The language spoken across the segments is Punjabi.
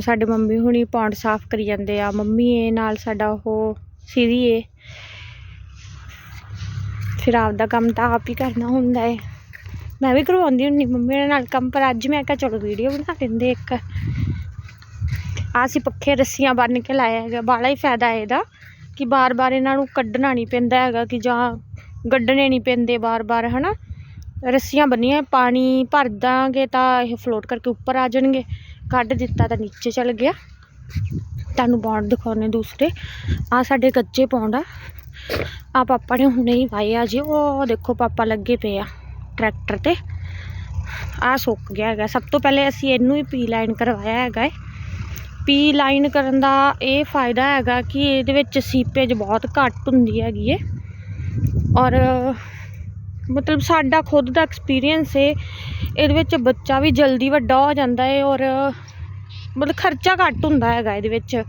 ਸਾਡੇ ਮੰਮੀ ਹੁਣੀ ਪੌਂਡ ਸਾਫ਼ ਕਰੀ ਜਾਂਦੇ ਆ। ਮੰਮੀ ਏ, ਨਾਲ ਸਾਡਾ ਉਹ ਸੀਰੀ ਏ। ਫਿਰ ਆਪਦਾ ਕੰਮ ਤਾਂ ਆਪ ਹੀ ਕਰਨਾ ਹੁੰਦਾ ਏ। ਮੈਂ ਵੀ ਕਰਵਾਉਂਦੀ ਹੁੰਦੀ ਮੰਮੀ ਨਾਲ ਕੰਮ, ਪਰ ਅੱਜ ਮੈਂ ਕਿਹਾ, ਚਲੋ ਵੀਡੀਓ ਬਣਾ ਲੈਂਦੇ ਇੱਕ। ਆਹ ਅਸੀਂ ਪੱਖੇ ਰੱਸੀਆਂ ਬੰਨ੍ਹ ਕੇ ਲਾਇਆ ਹੈਗਾ। ਬਾਹਲਾ ਹੀ ਫਾਇਦਾ ਹੈ ਇਹਦਾ ਕਿ ਬਾਰ-ਬਾਰ ਇਹਨਾਂ ਨੂੰ ਕੱਢਣਾ ਨਹੀਂ ਪੈਂਦਾ ਹੈਗਾ ਕਿ ਜਾਂ ਗੱਡਣੇ ਨਹੀਂ ਪੈਂਦੇ ਬਾਰ-ਬਾਰ, ਹਨਾ? ਰੱਸੀਆਂ ਬੰਨੀਆਂ, ਪਾਣੀ ਭਰ ਦਾਂਗੇ ਤਾਂ ਇਹ ਫਲੋਟ ਕਰਕੇ ਉੱਪਰ ਆ ਜਾਣਗੇ। ਕੱਢ ਦਿੱਤਾ ਤਾਂ ਨੀਚੇ ਚਲ ਗਿਆ। ਤੁਹਾਨੂੰ ਪੌਂਡ ਦਿਖਾਉਣੇ ਦੂਸਰੇ। ਆ ਸਾਡੇ ਕੱਚੇ ਪੌਂਡ ਆ। ਆ ਪਾਪਾ ਨੇ ਹੁਣੇ ਹੀ ਵਾਏ ਆ ਜੀ। ਉਹ ਦੇਖੋ ਪਾਪਾ ਲੱਗੇ ਪਏ ਆ ਟਰੈਕਟਰ ਤੇ। ਆ ਸੁੱਕ ਗਿਆ ਹੈਗਾ। ਸਭ ਤੋਂ ਪਹਿਲੇ ਅਸੀਂ ਇਹਨੂੰ ਹੀ ਪੀ ਲਾਈਨ ਕਰਵਾਇਆ ਹੈਗਾ ਏ। ਪੀ ਲਾਈਨ ਕਰਨ ਦਾ ਇਹ ਫਾਇਦਾ ਹੈਗਾ ਕਿ ਇਹਦੇ ਵਿੱਚ ਸੀਪੇਜ ਬਹੁਤ ਘੱਟ ਹੁੰਦੀ ਹੈਗੀ ਏ। ਔਰ ਮਤਲਬ ਸਾਡਾ ਖੁਦ ਦਾ ਐਕਸਪੀਰੀਅੰਸ ਏ। ਇਹਦੇ ਵਿੱਚ ਬੱਚਾ ਵੀ ਜਲਦੀ ਵੱਡਾ ਹੋ ਜਾਂਦਾ ਏ ਔਰ ਮਤਲਬ ਖਰਚਾ ਘੱਟ ਹੁੰਦਾ ਹੈਗਾ ਇਹਦੇ ਵਿੱਚ।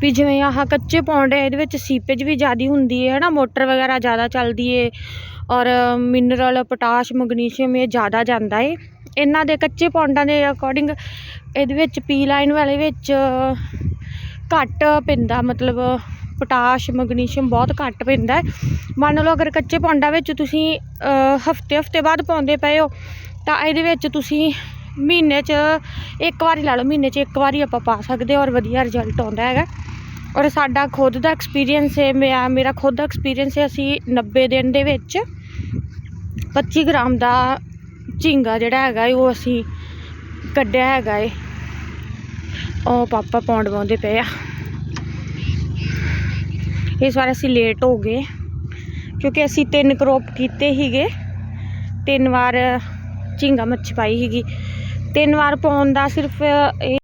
ਵੀ ਜਿਵੇਂ ਆਹ ਕੱਚੇ ਪੌਂਡ ਇਹਦੇ ਵਿੱਚ ਸੀਪੇਜ ਵੀ ਜ਼ਿਆਦਾ ਹੁੰਦੀ ਹੈ ਹਨਾ? ਮੋਟਰ ਵਗੈਰਾ ਜ਼ਿਆਦਾ ਚੱਲਦੀ ਏ ਔਰ ਮਿਨਰਲ ਪੋਟਾਸ਼ ਮੈਗਨੀਸ਼ੀਅਮ ਇਹ ਜ਼ਿਆਦਾ ਜਾਂਦਾ ਏ। ਇਹਨਾਂ ਦੇ ਕੱਚੇ ਪੌਂਡਾਂ ਦੇ ਅਕੋਰਡਿੰਗ ਇਹਦੇ ਵਿੱਚ ਪੀ ਲਾਈਨ ਵਾਲੇ ਵਿੱਚ ਘੱਟ ਪੈਂਦਾ, ਮਤਲਬ ਪੋਟਾਸ਼ ਮੈਗਨੀਸ਼ੀਅਮ ਬਹੁਤ ਘੱਟ ਪੈਂਦਾ ਹੈ। ਮੰਨ ਲਓ ਅਗਰ ਕੱਚੇ ਪੌਂਡਾਂ ਵਿੱਚ ਤੁਸੀਂ ਹਫ਼ਤੇ ਹਫ਼ਤੇ ਬਾਅਦ ਪਾਉਂਦੇ ਪਏ ਹੋ ਤਾਂ ਇਹਦੇ ਵਿੱਚ ਤੁਸੀਂ ਮਹੀਨੇ 'ਚ ਇੱਕ ਵਾਰੀ ਲਾ ਲਓ, ਮਹੀਨੇ 'ਚ ਇੱਕ ਵਾਰੀ ਆਪਾਂ ਪਾ ਸਕਦੇ ਔਰ ਵਧੀਆ ਰਿਜ਼ਲਟ ਆਉਂਦਾ ਹੈਗਾ। ਔਰ ਸਾਡਾ ਖੁਦ ਦਾ ਐਕਸਪੀਰੀਅੰਸ ਹੈ ਮੇਰਾ ਮੇਰਾ ਖੁਦ ਦਾ ਐਕਸਪੀਰੀਅੰਸ ਹੈ ਅਸੀਂ 90 ਦਿਨ ਦੇ ਵਿੱਚ 25 ਗ੍ਰਾਮ ਦਾ ਝੀਂਗਾ ਜਿਹੜਾ ਹੈਗਾ ਉਹ ਅਸੀਂ ਕੱਢਿਆ ਹੈਗਾ ਏ। ਉਹ ਪਾਪਾ ਪੌਂਡ ਪਾਉਂਦੇ ਪਏ ਆ। ਇਸ ਵਾਰ ਅਸੀਂ ਲੇਟ ਹੋ ਗਏ, ਕਿਉਂਕਿ ਅਸੀਂ ਤਿੰਨ ਕਰੋਪ ਕੀਤੇ ਹੀਗੇ ਤਿੰਨ ਵਾਰ ਝੀਂਗਾ ਮੱਛੀ ਪਾਈ ਸੀਗੀ। ਤਿੰਨ ਵਾਰ ਪਾਉਣ ਦਾ ਸਿਰਫ ਇਹ